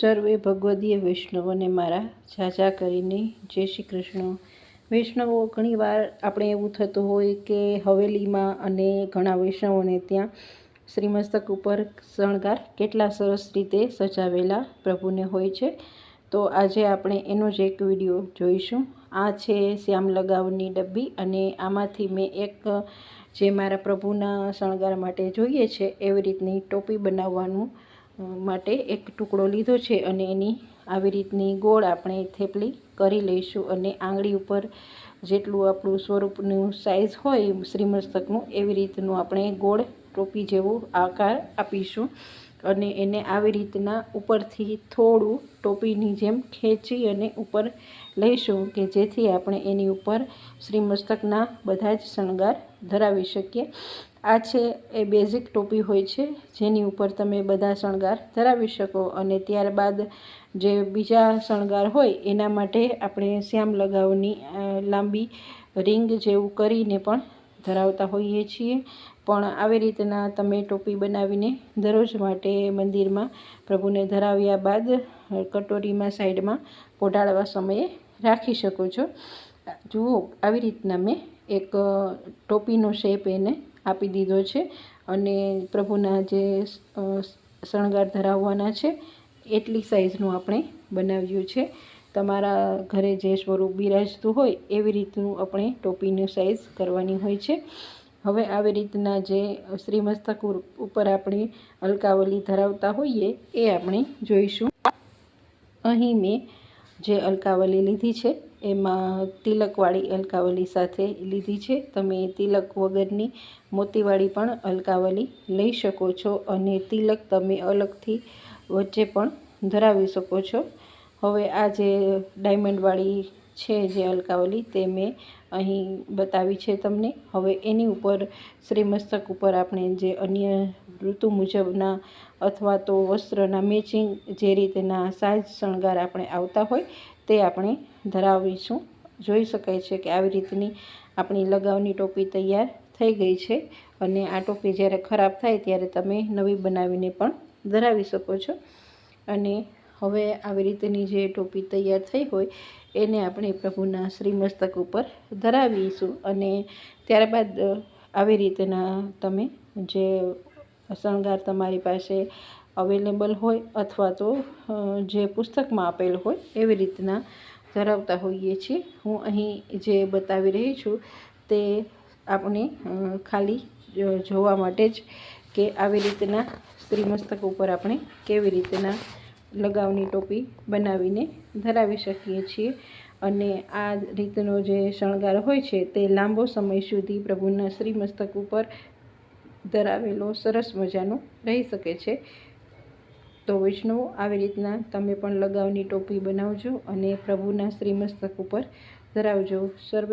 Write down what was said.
સર્વે ભગવદીય વૈષ્ણવોને મારા ઝાઝા કરીને જય શ્રી કૃષ્ણ. વૈષ્ણવો, ઘણીવાર આપણે એવું થતું હોય કે હવેલીમાં અને ઘણા વૈષ્ણવોને ત્યાં શ્રીમસ્તક ઉપર શણગાર કેટલા સરસ રીતે સજાવેલા પ્રભુને હોય છે. તો આજે આપણે એનો જ એક વીડિયો જોઈશું. આ છે શ્યામ લગાવની ડબ્બી અને આમાંથી મેં એક જે મારા પ્રભુના શણગાર માટે જોઈએ છે, એવી રીતની ટોપી બનાવવાનું માટે એક ટુકડો લીધો છે અને એની આવી રીતની ગોળ આપણે થેપલી કરી લઈશું અને આંગળી ઉપર જેટલું આપણું સ્વરૂપનું સાઇઝ હોય શ્રીમસ્તકનું એવી રીતનું આપણે ગોળ ટોપી જેવો આકાર આપીશું અને એને આવી રીતના ઉપરથી થોડું ટોપીની જેમ ખેંચી અને ઉપર લઈશું કે જેથી આપણે એની ઉપર શ્રીમસ્તકના બધા જ શણગાર ધરાવી શકીએ. આ છે એ બેઝિક ટોપી હોય છે, જેની ઉપર તમે બધા શણગાર ધરાવી શકો અને ત્યારબાદ જે બીજા શણગાર હોય એના માટે આપણે શ્યામ લગાવની લાંબી રિંગ જેવું કરીને પણ ધરાવતા હોઈએ છીએ. પણ આવી રીતના તમે ટોપી બનાવીને દરરોજ માટે મંદિરમાં પ્રભુને ધરાવ્યા બાદ કટોરીમાં સાઈડમાં પોઢાડવા સમયે રાખી શકો છો. જુઓ, આવી રીતના મેં એક ટોપીનો શેપ એને આપી દીધો છે. અને પ્રભુના જે શણગાર ધરાવવાના છે, એટલી સાઇઝનું આપણે બનાવ્યું છે. તમારા ઘરે જે સ્વરૂપ બિરાજતું હોય, એવી રીતનું આપણે ટોપીનું સાઇઝ કરવાની હોય છે. હવે આવી રીતના જે શ્રીમસ્તક ઉપર આપણે અલકાવલી ધરાવતા હોઈએ, એ આપણે જોઈશું. અહીં મેં જે અલકાવલી લીધી છે, એમાં તિલકવાળી અલકાવલી સાથે લીધી છે. તમે તિલક વગરની મોતીવાળી પણ અલકાવલી લઈ શકો છો અને તિલક તમે અલગથી વચ્ચે પણ ધરાવી શકો છો. હવે આ જે ડાયમંડવાળી છે જે અલકાવલી તે મેં અહીં બતાવી છે તમને. હવે એની ઉપર શ્રીમસ્તક ઉપર આપણે જે અન્ય ઋતુ મુજબના અથવા તો વસ્ત્રના મેચિંગ જે રીતના સાજ શણગાર આપણે આવતા હોય તે આપણે ધરાવીશું. જોઈ શકાય છે કે આવી રીતની આપણી લગાવની ટોપી તૈયાર થઈ ગઈ છે અને આ ટોપી જ્યારે ખરાબ થાય ત્યારે તમે નવી બનાવીને પણ ધરાવી શકો છો. અને હવે આવી રીતની જે ટોપી તૈયાર થઈ હોય, એને આપણે પ્રભુના શ્રીમસ્તક ઉપર ધરાવીશું અને ત્યારબાદ આવી રીતના તમે જે શણગાર તમારી પાસે અવેલેબલ હોય અથવા તો જે પુસ્તકમાં આપેલ હોય એવી રીતના ધરાવતા હોઈએ છીએ. હું અહીં જે બતાવી રહી છું તે આપણે ખાલી જોવા માટે જ કે આવી રીતના શ્રીમસ્તક ઉપર આપણે કેવી રીતના લગાવની ટોપી બનાવીને ધરાવી શકીએ છીએ. અને આ રીતનો જે શણગાર હોય છે તે લાંબો સમય સુધી પ્રભુના શ્રીમસ્તક ઉપર ધરાવેલો સરસ મજાનો રહી શકે છે. તો વૈષ્ણવ આવી રીતના તમે પણ લગાવની ટોપી બનાવજો અને પ્રભુના શ્રીમસ્તક ઉપર ધરાવજો. સર્વે